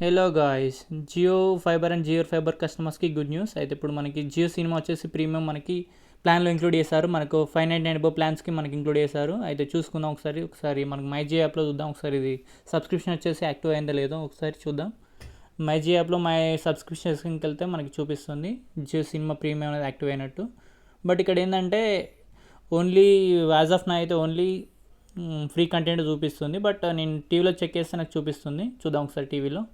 Hello guys Jio fiber and Jio fiber కస్టమర్స్కి good news అయితే ఇప్పుడు మనకి జియో సినిమా వచ్చేసి ప్రీమియం మనకి ప్లాన్లో ఇంక్లూడ్ చేశారు. మనకు ఫైవ్ నైన్ నైన్ అబో ప్లాన్స్కి మనకి ఇంక్లూడ్ చేశారు. అయితే చూసుకుందాం ఒకసారి. ఒకసారి మనకి మై జీ యాప్లో చూద్దాం. ఒకసారి ఇది సబ్స్క్రిప్షన్ వచ్చేసి యాక్టివ్ అయిందో లేదో ఒకసారి చూద్దాం. మై జియో యాప్లో మై సబ్స్క్రిప్షన్స్కి వెళ్తే మనకి చూపిస్తుంది. జియో సినిమా ప్రీమియం అనేది యాక్టివ్ అయినట్టు. బట్ ఇక్కడ ఏంటంటే ఓన్లీ యాజ్ ఆఫ్ నా అయితే ఓన్లీ ఫ్రీ కంటెంట్ చూపిస్తుంది. బట్ నేను టీవీలో చెక్ చేస్తే నాకు చూపిస్తుంది. చూద్దాం ఒకసారి టీవీలో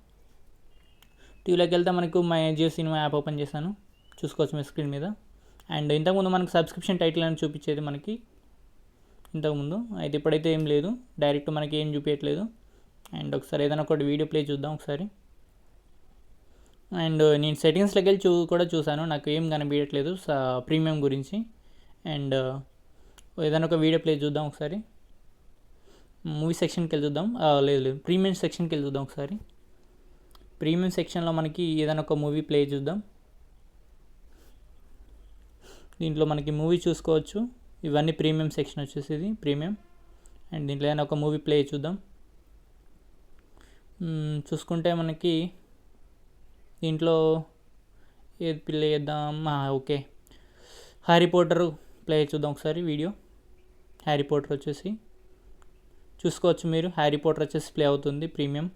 టీవీలోకి వెళ్తే మనకు my Jio cinema app open చేశాను. చూసుకోవచ్చు మీ స్క్రీన్ మీద. అండ్ ఇంతకుముందు మనకు సబ్స్క్రిప్షన్ టైటిల్ అని చూపించేది మనకి. ఇంతకుముందు. అయితే ఇప్పుడైతే ఏం లేదు. డైరెక్ట్ మనకి ఏం చూపించట్లేదు అండ్ ఒకసారి ఏదైనా ఒకటి వీడియో ప్లే చూద్దాం ఒకసారి. అండ్ నేను సెట్టింగ్స్లోకి వెళ్ళి చూ కూడా చూశాను. నాకు ఏం కనిపించట్లేదు. ప్రీమియం గురించి. అండ్ ఏదైనా ఒక వీడియో ప్లే చూద్దాం ఒకసారి. మూవీ సెక్షన్కి వెళ్ళి చూద్దాం. లేదు లేదు. ప్రీమియం సెక్షన్కి వెళ్ళి చూద్దాం ఒకసారి. ప్రీమియం సెక్షన్లో మనకి ఏదైనా ఒక మూవీ ప్లే చూద్దాం. దీంట్లో మనకి మూవీ చూసుకోవచ్చు. ఇవన్నీ ప్రీమియం సెక్షన్ వచ్చేసి ఇది ప్రీమియం. అండ్ దీంట్లో ఏదైనా ఒక మూవీ ప్లే చూద్దాం. చూసుకుంటే మనకి దీంట్లో ఏది ప్లే చేద్దాం? ఓకే. హ్యారీ పోటర్ ప్లే చూద్దాం ఒకసారి వీడియో. హ్యారీ పోటర్ వచ్చేసి. చూసుకోవచ్చు మీరు. హ్యారీ పోటర్ వచ్చేసి ప్లే అవుతుంది ప్రీమియం.